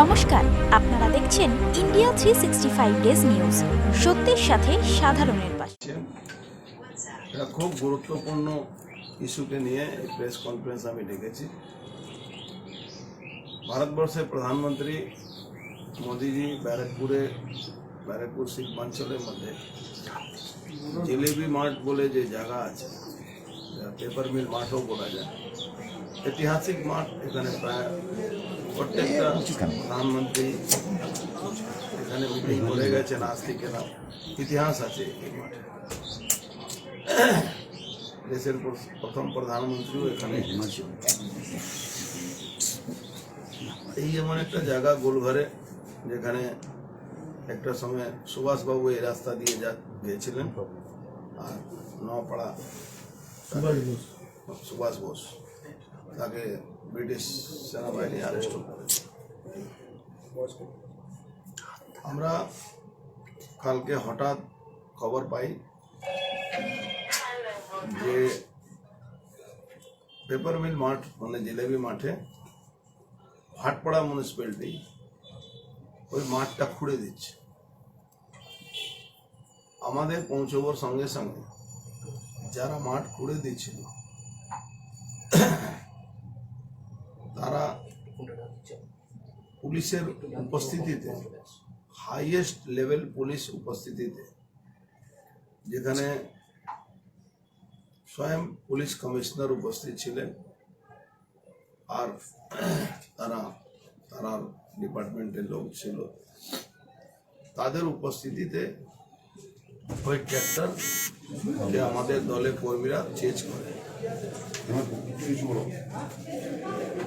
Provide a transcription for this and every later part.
নমস্কার, আপনারা দেখছেন India three sixty five days news সত্যের সাথে সাধারণের পাশে। এটা খুব গুরুত্বপূর্ণ ইস্যুকে নিয়ে এই প্রেস কনফারেন্স আমি ডেকেছি। ভারতবর্ষের প্রধানমন্ত্রী মোদিজি ব্যারাকপুরে, ব্যারাকপুর শিল্পাঞ্চলের মধ্যে জিলেবি মাঠ বলে যে জায়গা আছে, পেপার মিল মাঠও বলা যায়। ঐতিহাসিক মাঠ এখানে প্রায় প্রত্যেকটা প্রধানমন্ত্রী এখানে মিটিং করে গেছেন আজ থেকে না ইতিহাস আছে এই মাঠে দেশের প্র- প্রথম প্রধানমন্ত্রীও এখানে ছিল এই এমন একটা জায়গা গোলঘরে যেখানে একটা সময় সুভাষবাবু এই রাস্তা দিয়ে যা গিয়েছিলেন আর নপাড়া সুভাষ বোস তাকে ব্রিটিশ সেনাবাহিনী অ্যারেস্ট আমরা কালকে হঠাৎ খবর পাই যে পেপার মিল মাঠ মানে জিলেবি মাঠে ভাটপাড়া মিউনিসিপ্যালিটি ওই মাঠটা খুঁড়ে দিচ্ছে। আমাদের পৌঁছবার সঙ্গে সঙ্গে যারা মাঠ খুঁড়ে দিচ্ছিল তারা পুলিশের উপস্থিতিতে হাইয়েস্ট লেভেল পুলিশ উপস্থিতিতে, যেখানে স্বয়ং পুলিশ কমিশনার উপস্থিত ছিলেন আর তারা তারা ডিপার্টমেন্টের লোক ছিল। তাদের উপস্থিতিতে ওই ট্র্যাক্টর যে আমাদের দলে কর্মীরা চেঞ্জ করে।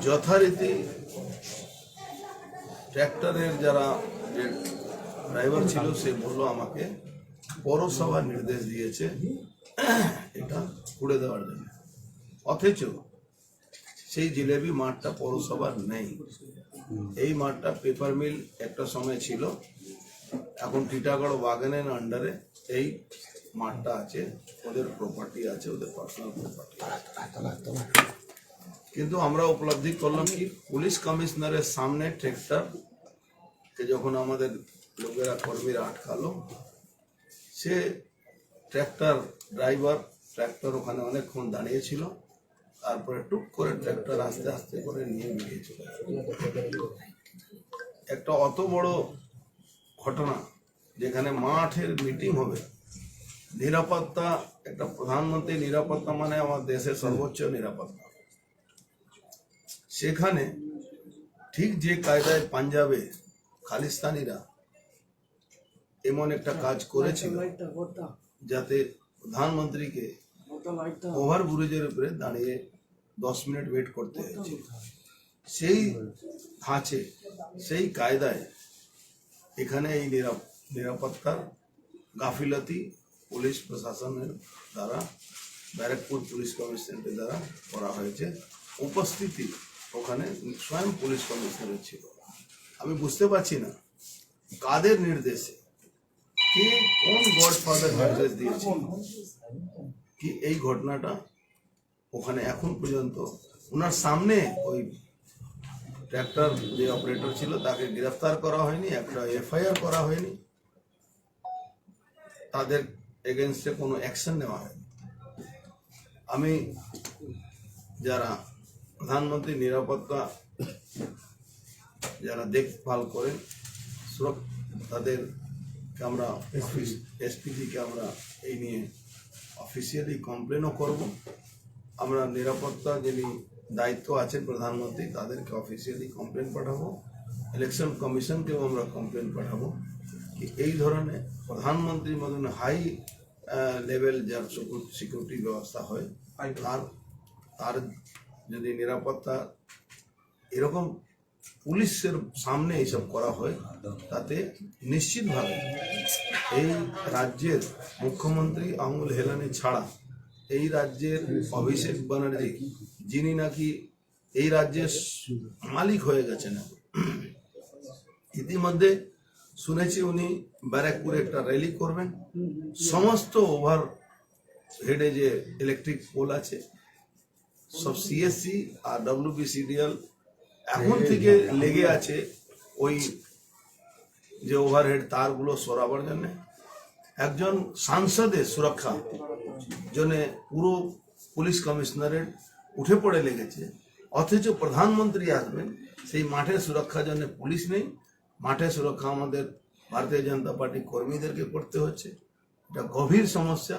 যথারীতি ট্র্যাক্টরের যারা ড্রাইভার ছিল সে বলল আমাকে পৌরসভা নির্দেশ দিয়েছে, এটা খুঁড়ে দেওয়ার জন্য। অথচ সেই জিলেবি মাঠটা পৌরসভার নেই। এই মাঠটা পেপার মিল একটা সময় ছিল। এখন টিটাগড় বাগানের আন্ডারে এই মাঠটা আছে ওদের প্রপার্টি আছে ওদের পার্সোনাল প্রপার্টি কিন্তু আমরা উপলব্ধি করলাম কি পুলিশ কমিশনারের সামনে ট্রেক্টর যখন আমাদের লোকেরা কর্মীরা আটকালো সে ট্র্যাক্টর ড্রাইভার ট্র্যাক্টর ওখানে অনেকক্ষণ দাঁড়িয়েছিল তারপরে টুক করে ট্র্যাক্টর আস্তে আস্তে করে নিয়ে চলে একটা অত বড় ঘটনা যেখানে মাঠের মিটিং হবে। নিরাপত্তা, একটা প্রধানমন্ত্রী নিরাপত্তা মানে আমার দেশের সর্বোচ্চ নিরাপত্তা। সেখানে ঠিক যে কায়দায় পাঞ্জাবে খালিস্তানিরা এমন একটা কাজ করেছিল, যাতে প্রধানমন্ত্রীকে ওভার ব্রিজের উপরে দাঁড়িয়ে দশ মিনিট ওয়েট করতে হয়েছে। সেই ধাঁচে, সেই কায়দায় এখানে এই নিরাপ- নিরাপত্তার গাফিলতি পুলিশ প্রশাসনের দ্বারা, ব্যারাকপুর পুলিশ কমিশনারের দ্বারা করা হয়েছে। উপস্থিতি ওখানে স্বয়ং পুলিশ কমিশনারের ছিল। আমি বুঝতে পারছি না কাদের নির্দেশে, কে কোন গডফাদার নির্দেশ দিয়েছে? কি এই ঘটনাটা ওখানে এখন পর্যন্ত ওনার সামনে ওই ট্র্যাক্টর যে অপারেটর ছিল তাকে গ্রেফতার করা হয়নি, একটা এফআইআর করা হয়নি। তাদের এগেনস্টে কোনো অ্যাকশন নেওয়া হয়নি। আমি যারা প্রধানমন্ত্রী নিরাপত্তা যারা দেখভাল করেন তাদেরকে আমরা এসপিজিকে আমরা এই নিয়ে অফিসিয়ালি কমপ্লেনও করব। আমরা নিরাপত্তা যিনি দায়িত্ব আছেন প্রধানমন্ত্রী তাদেরকে অফিসিয়ালি কমপ্লেন পাঠাবো। ইলেকশন কমিশনকেও আমরা কমপ্লেন পাঠাবো। এই ধরনের প্রধানমন্ত্রীর মতন হাই লেভেল যার সিকিউরিটি ব্যবস্থা হয় তার তার যদি নিরাপত্তা এরকম পুলিশের সামনে এইসব করা হয় তাতে নিশ্চিতভাবে এই রাজ্যের মুখ্যমন্ত্রী আঙুল হেলানি ছাড়া এই রাজ্যের অভিষেক ব্যানার্জি যিনি নাকি এই রাজ্যের মালিক হয়ে গেছেন। ইতিমধ্যে শুনেছি উনি ব্যারাকপুরে একটা র্যালি করবেন সমস্ত ওভার হেডে যে ইলেকট্রিক পোল আছে সব সিএসসি আর ডব্লিউবিসিডিএল এখন থেকে লেগে আছে ওই যে ওভারহেড তারগুলো সরাবার জন্য একজন সাংসদের সুরক্ষা জন্য পুরো পুলিশ কমিশনারেট উঠে পড়ে লেগেছে। অথচ প্রধানমন্ত্রী আসবেন সেই মাঠের সুরক্ষার জন্য পুলিশ নেই। মাঠের সুরক্ষা আমাদের ভারতীয় জনতা পার্টি কর্মীদেরকে করতে হচ্ছে। এটা গভীর সমস্যা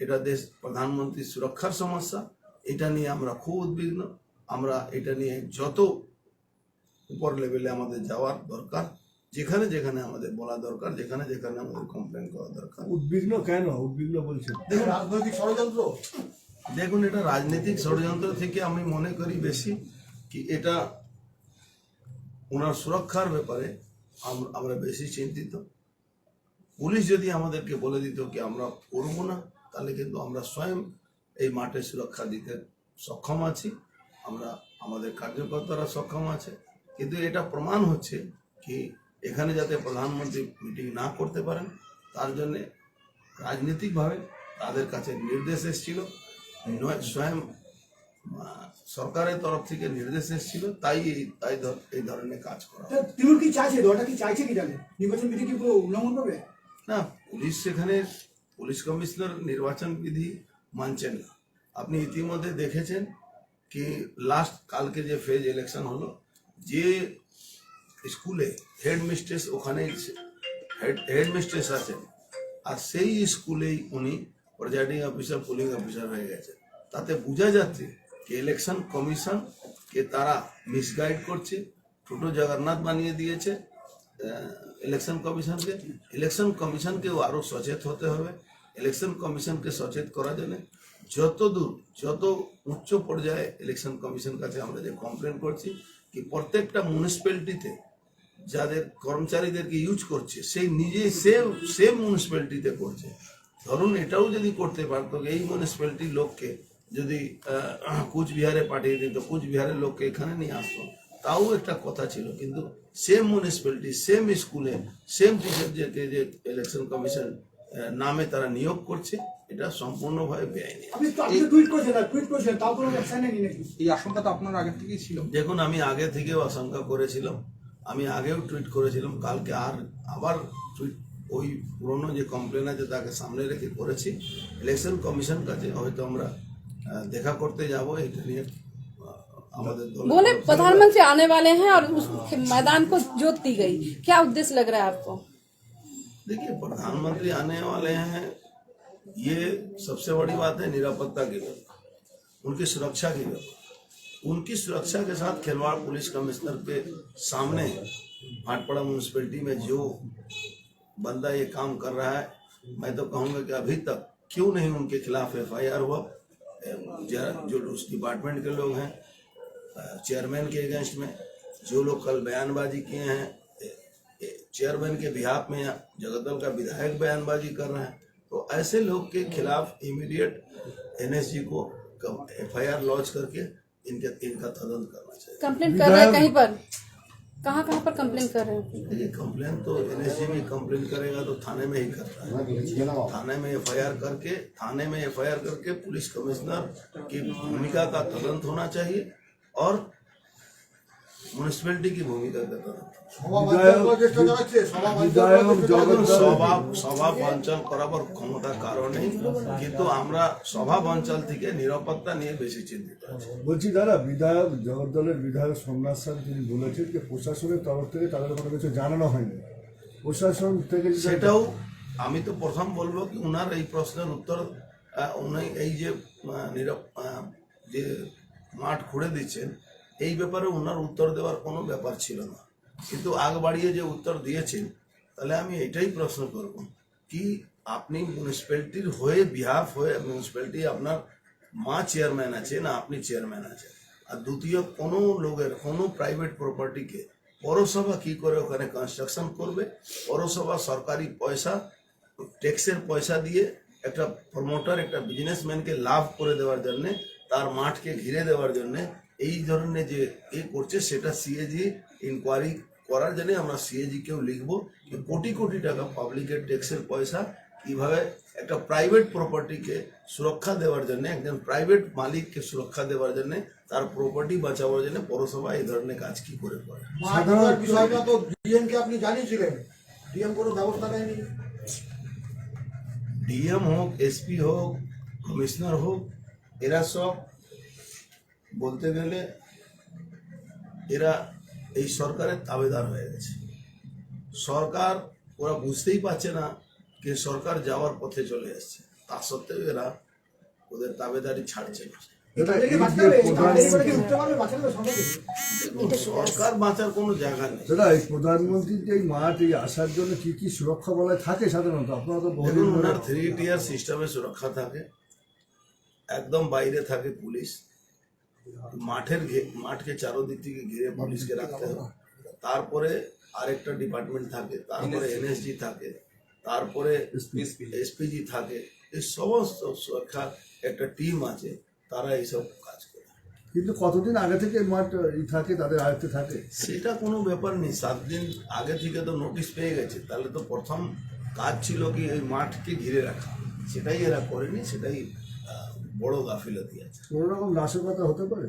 এটা দেশ প্রধানমন্ত্রীর সুরক্ষার সমস্যা এটা নিয়ে আমরা খুব উদ্বিগ্ন। আমরা এটা নিয়ে যত উপর লেভেলে আমাদের যাওয়ার দরকার যেখানে যেখানে আমাদের বলা দরকার যেখানে যেখানে আমাদের কমপ্লেন করা দরকার। উদ্বিগ্ন কেন? উদ্বিগ্ন বলছেন। দেখুন রাজনৈতিক ষড়যন্ত্র। দেখুন, এটা রাজনৈতিক ষড়যন্ত্র থেকে আমি মনে করি বেশি কি এটা ওনার সুরক্ষার ব্যাপারে আমরা বেশি চিন্তিত। পুলিশ যদি আমাদেরকে বলে দিত কি আমরা করব না, তাহলে কিন্তু আমরা স্বয়ং এই মাঠে সুরক্ষা দিতে সক্ষম আছি। আমরা, আমাদের কার্যকর্তারা সক্ষম আছে। কিন্তু এটা প্রমাণ হচ্ছে কি এখানে যাতে প্রধানমন্ত্রী মিটিং না করতে পারেন, তার জন্যে রাজনৈতিকভাবে তাদের কাছে নির্দেশ এসেছিল। স্বয়ং সরকারের তরফ থেকে নির্দেশ এসেছিল তাই এই- তাই এই ধরনের কাজ করা তৃণমূল কি চাইছে? দলটা কি চাইছে কি জানে নির্বাচন বিধি কি পুরো উল্লঙ্ঘন করবে? না পুলিশ সেখানে পুলিশ কমিশনার নির্বাচন বিধি মানছেন না। আপনি ইতিমধ্যে দেখেছেন কি লাস্ট কালকে যে ফেজ ইলেকশন হলো যে স্কুলে হেড মিস্ট্রেস ওখানে হেড মিস্ট্রেস আছেন। আর সেই স্কুলেই উনি প্রেজাইডিং অফিসার, পুলিং অফিসার হয়ে গেছে। তাতে বোঝা যাচ্ছে কি ইলেকশন কমিশন, কে তারা মিসগাইড করছে ছোট জগন্নাথ বানিয়ে দিয়েছে ইলেকশন কমিশনকে। ইলেকশন কমিশনকেও আরও সচেত হতে হবে। ইলেকশন কমিশনকে সচেত করার জন্য যত দূর, যত উচ্চ পর্যায়ে ইলেকশন কমিশন কাছে আমরা যে কমপ্লেন করছি, কি প্রত্যেকটা মিউনিসিপ্যালিটিতে যাদের কর্মচারীদেরকে ইউজ করছে, সেই নিজেই সেম সেম মিউনিসিপ্যালিটিতে করছে। ধরুন এটাও যদি করতে পারতো এই মিউনিসিপ্যালিটির লোককে যদি কুচবিহারে পাঠিয়ে দিত কুচবিহারের লোককে এখানে নিয়ে আসতো তাও একটা কথা ছিল। কিন্তু সেম মিউনিসিপ্যালিটি সেম স্কুলে সেম টিচারদেরকে যে ইলেকশন কমিশন নামে তারা নিয়োগ করছে এটা সম্পূর্ণভাবে বেআইনি। আপনি তো আপনি টুইট করেছেন টুইট করেছেন তাও কোনো অ্যাকশন নেই নাকি? এই আশঙ্কা তো আপনার আগে থেকেই ছিল। দেখুন আমি আগে থেকেও আশঙ্কা করেছিলাম। আমি আগেও টুইট করেছিলাম কালকে আর আবার টুইট ওই পুরনো যে কমপ্লেন আছে তাকে সামনে রেখে করেছি ইলেকশন কমিশন কাছে হয়তো আমরা আহ, দেখা করতে যাব এটা নিয়ে আহ, আমাদের দলের बोले তরফ থেকে- प्रधानमंत्री आने वाले हैं और उस मैदान को जोत दी गई क्या उद्देश्य लग रहा है आपको देखिए प्रधानमंत्री आने वाले हैं ये सबसे बड़ी बात है निरापत्ता की व्यवस्था उनकी सुरक्षा की व्यवस्था उनकी सुरक्षा के साथ खिलवाड़ पुलिस कमिश्नर के सामने भाटपाड़ा म्यूनसिपैलिटी में जो बंदा ये काम कर रहा है, मैं तो कहूँगा कि अभी तक क्यों नहीं उनके खिलाफ एफ़ आई आर हुआ जो उस डिपार्टमेंट के लोग हैं चेयरमैन के अगेंस्ट में, जो लोग कल बयानबाजी किए हैं चेयरमैन के बिहाफ में जगदल का विधायक बयानबाजी कर रहे हैं तो ऐसे लोग के खिलाफ इमीडिएट एनएसजी को एफ़ आई आर लॉन्च करके इनके, इनका तदन करना चाहिए। कंप्लेंट कर रहे हैं कहीं पर? कहाँ कहाँ पर कम्प्लेन कर रहे हैं? कंप्लेन तो एन एस में कंप्लेन करेगा तो थाने में ही करता है। थाने में एफआईआर करके, थाने में एफआईआर करके पुलिस कमिश्नर की भूमिका का तदंत होना चाहिए और মিউনিসিপ্যালিটি কি ভূমিকা সভা সভা অঞ্চল করাবার ক্ষমতা কারণে কিন্তু আমরা সভা অঞ্চল থেকে নিরাপত্তা নিয়ে বেশি চিন্তিত বলছি দাদা বিধায়ক জগদ্দলের বিধায়ক সোমনাথ স্যার তিনি বলেছেন যে প্রশাসনের তরফ থেকে তাদের কোনো কিছু জানানো হয়নি। প্রশাসন থেকে সেটাও আমি তো প্রথম বলব কি ওনার এই প্রশ্নের উত্তর উনি এই যে নিরপ যে মাঠ খুঁড়ে দিচ্ছেন এই ব্যাপারে ওনার উত্তর দেওয়ার কোনো ব্যাপার ছিল না। কিন্তু আগ বাড়িয়ে যে উত্তর দিয়েছেন, তাহলে আমি এটাই প্রশ্ন করব। কি আপনি মিউনিসিপ্যালিটির হয়ে বিহাফ হয়ে মিউনিসিপ্যালিটি আপনার মা চেয়ারম্যান আছে না আপনি চেয়ারম্যান আছেন? আর দ্বিতীয় কোনো লোকের, কোনো প্রাইভেট প্রপার্টিকে পৌরসভা কি করে ওখানে কনস্ট্রাকশন করবে? পৌরসভা সরকারি পয়সা ট্যাক্সের পয়সা দিয়ে একটা প্রমোটার একটা বিজনেসম্যানকে লাভ করে দেওয়ার জন্যে, তার মাঠকে ঘিরে দেওয়ার জন্য এই ধরনের যে এ করছে সেটা সিএজি ইনকোয়ারি করার জন্য আমরা সিএজি কেও লিখব যে কোটি কোটি টাকা পাবলিকের ট্যাক্সের পয়সা কীভাবে একটা প্রাইভেট প্রপার্টিকে সুরক্ষা দেওয়ার জন্য একজন প্রাইভেট মালিককে সুরক্ষা দেওয়ার জন্য তার প্রপার্টি বাঁচাবার জন্য পৌরসভা এই ধরনের কাজ কি করে করে? বিষয়টা তো আপনি জানিয়েছিলেন। ডিএম কোনো ব্যবস্থা নেয়নি। ডিএম হোক এসপি হোক কমিশনার হোক এরা সব বলতে গেলে এরা এই সরকারের তাবেদার হয়ে গেছে। সরকার ওরা বুঝতেই পারছে না যে সরকার যাওয়ার পথে চলে এসছে। তা সত্ত্বেও এরা ওদের তাবেদারি ছাড়ছে না। সরকার বাঁচার কোনো জায়গা নেই। দাদা এই প্রধানমন্ত্রীর যে এই মাঠ এই আসার জন্য কি কি সুরক্ষা বলয় থাকে সাধারণত? আপনারা তো বহুদিন থ্রি টিয়ার সিস্টেমে সুরক্ষা থাকে। একদম বাইরে থাকে পুলিশ। মাঠের ঘে- মাঠকে চারোদিক থেকে ঘিরে পুলিশকে রাখতে হবে। তারপরে আরেকটা ডিপার্টমেন্ট থাকে তারপরে এনএসজি থাকে তারপরে এসপিজি থাকে এই সমস্ত সুরক্ষা একটা টিম আছে তারা এইসব কাজ করে। কিন্তু কতদিন আগে থেকে মাঠ ই থাকে তাদের আয়ত্তে থাকে? সেটা কোনো ব্যাপার নেই সাত দিন আগে থেকে তো নোটিশ পেয়ে গেছে তাহলে তো প্রথম কাজ ছিল কি ওই মাঠকে ঘিরে রাখা। সেটাই এরা করেনি সেটাই আহ, বড় গাফিলতি আছে। কোনো রকম নাশকতা হতে পারে?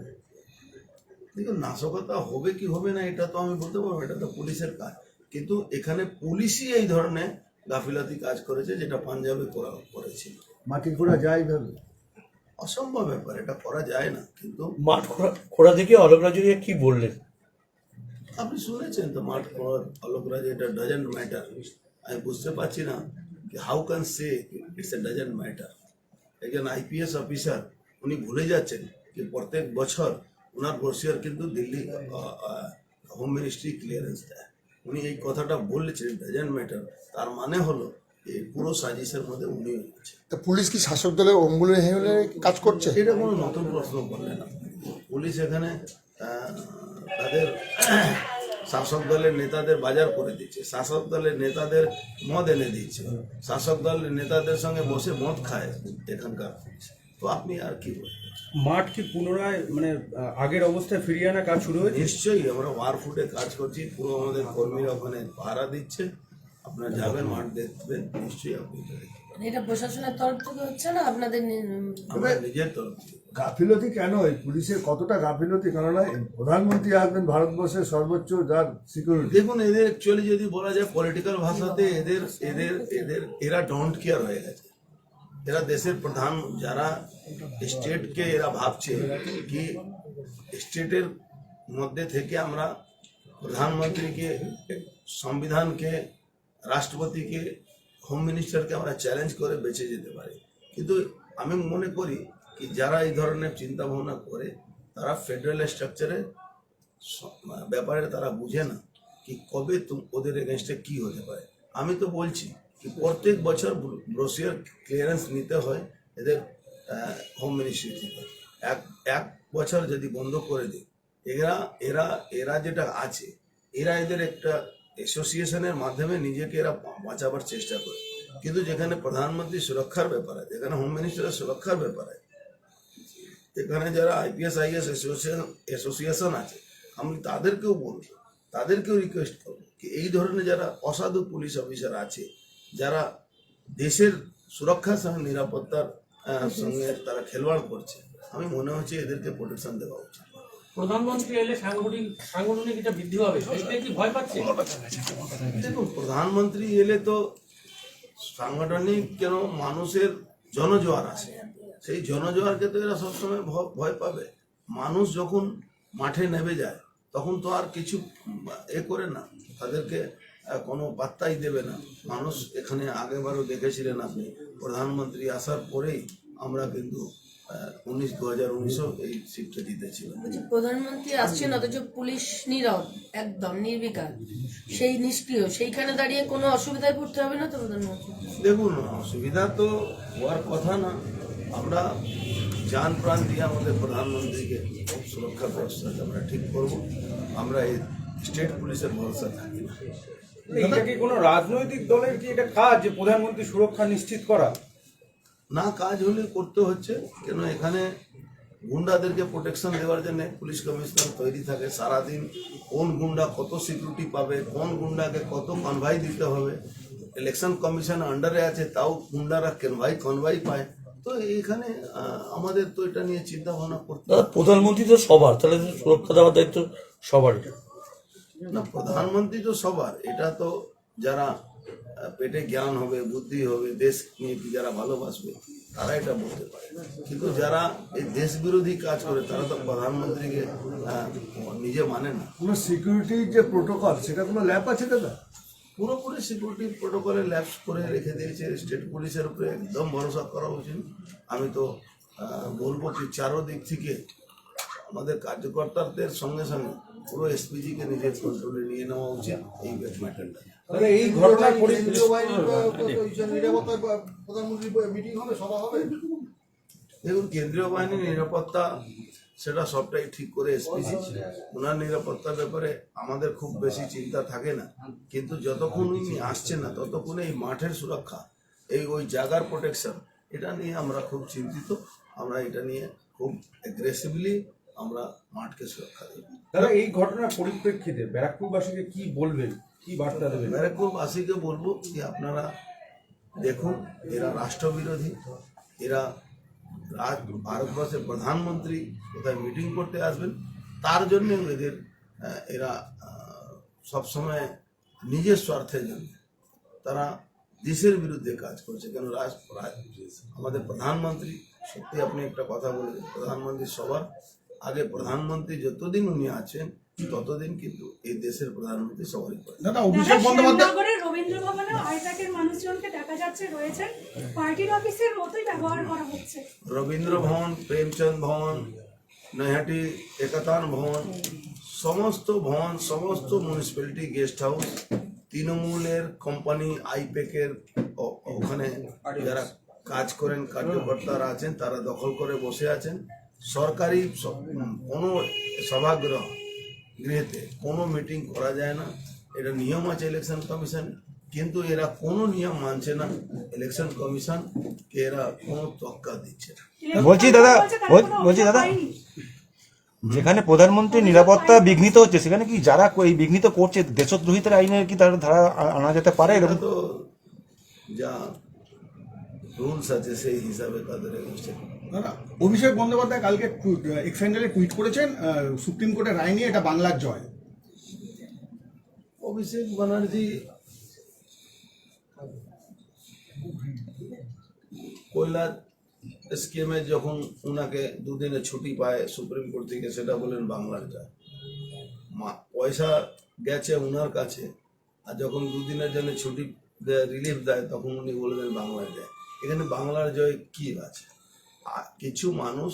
দেখুন নাশকতা হবে কি হবে না এটা তো আমি বলতে পারব এটা তো পুলিশের কাজ। কিন্তু এখানে পুলিশই এই ধরনের গাফিলতি কাজ করেছে যেটা পাঞ্জাবে করা করেছিল। মাটি ঘোরা যায় এইভাবে অসম্ভব ব্যাপার এটা করা যায় না কিন্তু মাঠ খোঁড়া খোঁড়া দেখে অলোক রাজুরিয়া কি বললেন? আপনি শুনেছেন তো মাঠ পড়ার আলোকরাজ এটা ডাজেন্ট ম্যাটার আমি বুঝতে পারছি না how can she it's a doesn't matter একজন আইপিএস অফিসার উনি ভুলে যাচ্ছেন যে প্রত্যেক বছর ওনার বর্ষিয়ার কিন্তু দিল্লি হোম মিনিস্ট্রি ক্লিয়ারেন্স দেয়। উনি এই কথাটা বলেছেন ডাজেন্ট ম্যাটার তার মানে হলো এই পুরো সাজিশের মধ্যে উনি তা পুলিশ কি শাসক দলের অঙ্গুলে হেলে কাজ করছে? এটা কোনো নতুন প্রশ্ন করলেন আপনি পুলিশ এখানে তাদের শাসক দলের নেতাদের বাজার করে দিচ্ছে শাসক দলের নেতাদের মদ এনে দিচ্ছে শাসক দলের নেতাদের সঙ্গে বসে মদ খায় এখানকার তো আপনি আর কি বলবেন? মাঠ কি পুনরায় মানে আগের অবস্থায় ফিরিয়ে আনা কাজ শুরু হয়েছে? নিশ্চয়ই আমরা ওয়ার ফুটে কাজ করছি পুরো আমাদের কর্মীরা ওখানে পাহারা দিচ্ছে। আপনারা যাবেন মাঠ দেখবেন নিশ্চয়ই আপনি এটা পাবেন। এটা প্রশাসনের তরফ থেকে হচ্ছে না আপনাদের আমরা নিজের তরফ গাফিলতি কেন? এই পুলিশের কতটা গাফিলতি? কেননা প্রধানমন্ত্রী আসবেন ভারতবর্ষের সর্বোচ্চ যার সিকিউরিটি দেখুন এদের অ্যাকচুয়ালি যদি বলা যায় পলিটিক্যাল ভাষাতে এদের এদের এদের এরা ডোন্ট কেয়ার হয়ে গেছে। এরা দেশের প্রধান যারা স্টেটকে এরা ভাবছে কি স্টেটের মধ্যে থেকে আমরা প্রধানমন্ত্রীকে সংবিধানকে রাষ্ট্রপতিকে হোম মিনিস্টারকে আমরা চ্যালেঞ্জ করে বেঁচে যেতে পারি। কিন্তু আমি মনে করি কি যারা এই ধরনের চিন্তা ভাবনা করে, তারা ফেডারেল স্ট্রাকচারের ব্যাপারে তারা বুঝে না কি কবে ওদের এগেনস্টে কি হতে পারে। আমি তো বলছি কি প্রত্যেক বছর ব্রোসিয়ার ক্লিয়ারেন্স নিতে হয় এদের হোম মিনিস্ট্রি থেকে। এক এক বছর যদি বন্ধ করে দিই এরা এরা এরা যেটা আছে, এরা এদের একটা অ্যাসোসিয়েশনের মাধ্যমে নিজেকে এরা বাঁচাবার চেষ্টা করে। কিন্তু যেখানে প্রধানমন্ত্রী সুরক্ষার ব্যাপারে, যেখানে হোম মিনিস্টারের সুরক্ষার ব্যাপারে এখানে যারা আইপিএস আইএস অ্যাসোসিয়েশন অ্যাসোসিয়েশন আছে, আমি তাদেরকেও বলব, তাদেরকেও রিকোয়েস্ট করব কি এই ধরনের যারা অসাধু পুলিশ অফিসার আছে, যারা দেশের সুরক্ষার সঙ্গে, নিরাপত্তার সঙ্গে তারা খেলোয়াড় করছে, আমি মনে হচ্ছে এদেরকে প্রোটেকশন দেওয়া উচিত। প্রধানমন্ত্রী এলে সাংগঠনিক সাংগঠনিক এটা বৃদ্ধি ভয় দেখুন, প্রধানমন্ত্রী এলে তো সাংগঠনিক কেন মানুষের জনজোয়ার আসে সেই জনজোয়ারকে তো এরা সবসময় ভয় পাবে। মানুষ যখন মাঠে নেমে যায়, তখন তো আর কিছু এ করে না, তাদেরকে কোনো বার্তাই দেবে না। মানুষ এখানে আগেবারও দেখেছিলেন আপনি, প্রধানমন্ত্রী আসার পরেই আমরা কিন্তু উনিশ দু হাজার উনিশেও এই সিটটা জিতেছিলাম প্রধানমন্ত্রী আসছেন অথচ পুলিশ নীরব একদম নির্বিকার। সেই নিষ্ক্রিয় সেইখানে দাঁড়িয়ে কোনো অসুবিধায় পড়তে হবে না তো প্রধানমন্ত্রী? দেখুন অসুবিধা তো হওয়ার কথা না। আমরা যান প্রাণ দিয়ে আমাদের প্রধানমন্ত্রীকে সুরক্ষা ব্যবস্থাকে আমরা ঠিক করব। আমরা এই স্টেট পুলিশের ভরসা থাকি না। এটা কি কোনো রাজনৈতিক দলের কি এটা কাজ যে প্রধানমন্ত্রী সুরক্ষা নিশ্চিত করা? না কাজ হলে করতে হচ্ছে কেন এখানে গুন্ডাদেরকে প্রোটেকশন দেওয়ার জন্য পুলিশ কমিশনার তৈরি থাকে সারাদিন। কোন গুন্ডা কত সিকিউরিটি পাবে কোন গুন্ডাকে কত কনভাই দিতে হবে। ইলেকশন কমিশন আন্ডারে আছে তাও গুন্ডারা কেনভাই কনভাই পায়। তো এখানে আমাদের তো এটা নিয়ে চিন্তা ভাবনা করতে প্রধানমন্ত্রী তো সবার তাহলে সুরক্ষা দেওয়ার দায়িত্ব সবারই। না প্রধানমন্ত্রী তো সবার এটা তো যারা পেটে জ্ঞান হবে বুদ্ধি হবে দেশ নিয়ে কি যারা ভালোবাসবে তারা এটা বলতে পারে। কিন্তু যারা এই দেশ বিরোধী কাজ করে তারা তো প্রধানমন্ত্রীকে নিজে মানে না। কোনো সিকিউরিটির যে প্রোটোকল সেটা কোনো ল্যাব আছে দাদা? পুরোপুরি সিকিউরিটি প্রোটোকলে ল্যাপস করে রেখে দিয়েছে স্টেট পুলিশের উপরে একদম ভরসা করা উচিত। আমি তো বলব কি চারো দিক থেকে আমাদের কার্যকর্তাদের সঙ্গে সঙ্গে পুরো এসপিজিকে নিজের কন্ট্রোলে নিয়ে নেওয়া উচিত এই ম্যাটারটা এই ঘটনার কেন্দ্রীয় বাহিনীর আহ, নিরাপত্তায় আহ, প্রধানমন্ত্রী মিটিং হবে সভা হবে? দেখুন কেন্দ্রীয় বাহিনীর নিরাপত্তা সেটা সবটাই ঠিক করে এসপিজি। ওনার নিরাপত্তার ব্যাপারে আমাদের খুব বেশি চিন্তা থাকে না। কিন্তু যতক্ষণ উনি আসছেন না ততক্ষণ এই মাঠের সুরক্ষা এই ওই জায়গার প্রোটেকশন এটা নিয়ে আমরা খুব চিন্তিত। আমরা এটা নিয়ে খুব অ্যাগ্রেসিভলি আমরা মাঠকে সুরক্ষা দেব। দাদা এই ঘটনার পরিপ্রেক্ষিতে ব্যারাকপুরবাসীকে কি বলবেন? কি বার্তা দেবেন? ব্যারাকপুরবাসীকে বলব যে আপনারা দেখুন এরা রাষ্ট্রবিরোধী এরা রাজ- ভারতবর্ষের প্রধানমন্ত্রী কোথায় মিটিং করতে আসবেন তার জন্য এদের এরা সবসময় নিজের স্বার্থের জন্য তারা দেশের বিরুদ্ধে কাজ করছে। কেন রাজ- আমাদের প্রধানমন্ত্রী সত্যি আপনি একটা কথা বলেছেন প্রধানমন্ত্রী সবার আগে প্রধানমন্ত্রী যতদিন উনি আছেন ততদিন কিন্তু এই দেশের প্রধানমন্ত্রী সবাই করে দাদা অভিষেক বন্দ্যোপাধ্যায় রবীন্দ্র ভবনে আইপ্যাকের মানুষজনকে দেখা যাচ্ছে রয়েছেন পার্টির অফিসের মতোই ব্যবহার করা হচ্ছে। রবীন্দ্র ভবন প্রেমচন্দ ভবন নৈহাটি একতান ভবন সমস্ত ভবন সমস্ত মিউনিসিপ্যালিটি গেস্ট হাউস তৃণমূলের কোম্পানি আইপেকের ওখানে যারা কাজ করেন কার্যকর্তারা আছেন তারা দখল করে বসে আছেন। সরকারি কোনো সভাগৃহ গৃহেতে কোনো মিটিং করা যায় না। এটা নিয়ম আছে ইলেকশন কমিশন কিন্তু এরা কোনো নিয়ম মানছে না ইলেকশন কমিশন কে এরা কোনো তক্কা দিচ্ছে না। বলছি দাদা, বলছে দাদা। যেখানে প্রধানমন্ত্রীর নিরাপত্তা বিঘ্নিত হচ্ছে সেখানে কি যারা এই বিঘ্নিত করছে দেশদ্রোহিতার আইনের কি তারা ধারা আনা যেতে পারে? এরকম তো যা রুলস আছে সেই হিসাবে তাদের এগেনস্টে দাদা অভিষেক বন্দ্যোপাধ্যায় কালকে এক্স হ্যান্ডেলে টুইট করেছেন সুপ্রিম কোর্টের রায় নিয়ে এটা বাংলার জয়। অভিষেক ব্যানার্জি কয়লা স্কিমে যখন উনাকে দুদিনে ছুটি পায় সুপ্রিম কোর্ট থেকে সেটা বলেন বাংলার যায় পয়সা গেছে উনার কাছে আর যখন দুদিনের জন্য ছুটি রিলিফ দেয় তখন উনি বলবেন বাংলার যায় এখানে বাংলার জয় কি আছে? কিছু মানুষ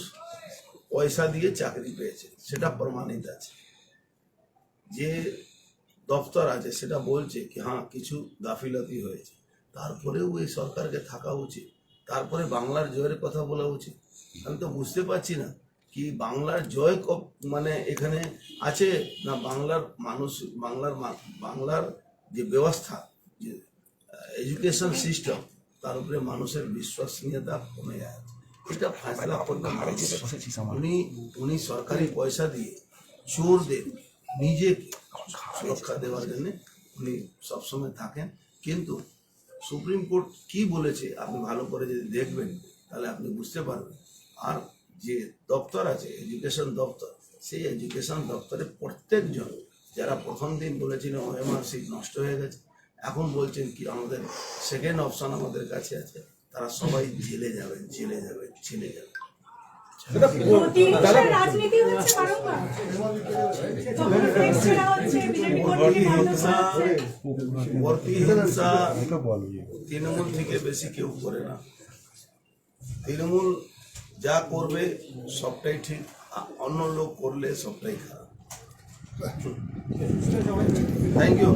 পয়সা দিয়ে চাকরি পেয়েছে, সেটা প্রমাণিত আছে। যে দপ্তর আছে, সেটা বলছে কি হ্যাঁ কিছু গাফিলতি হয়েছে। তারপরেও এই সরকারকে থাকা উচিত। তারপরে বাংলার জয়ের কথা বলা উচিত। আমি তো বুঝতে পারছি না কি বাংলার জয় মানে এখানে আছে না বাংলার মানুষ, বাংলার বাংলার যে ব্যবস্থা এডুকেশন সিস্টেম তার উপরে মানুষের বিশ্বসনীয়তা কমে যাচ্ছে এটা ফাইসলা মানুষ। উনি উনি সরকারি পয়সা দিয়ে চোরদের নিজেকে সুরক্ষা দেওয়ার জন্য উনি সবসময় থাকেন। কিন্তু সুপ্রিম কোর্ট কি বলেছে আপনি ভালো করে যদি দেখবেন তাহলে আপনি বুঝতে পারবেন। আর যে দপ্তর আছে এডুকেশন দপ্তর সেই এডুকেশন দপ্তরে প্রত্যেকজন যারা প্রথম দিন বলেছিলেন ওএমআর সিট নষ্ট হয়ে গেছে। এখন বলছেন কি আমাদের সেকেন্ড অপশন আমাদের কাছে আছে। তারা সবাই জেলে যাবেন জেলে যাবেন জেলে যাবেন প্রতিহিংসা তৃণমূল থেকে বেশি কেউ করে না। তৃণমূল যা করবে সবটাই ঠিক অন্য লোক করলে সবটাই খারাপ। Thank you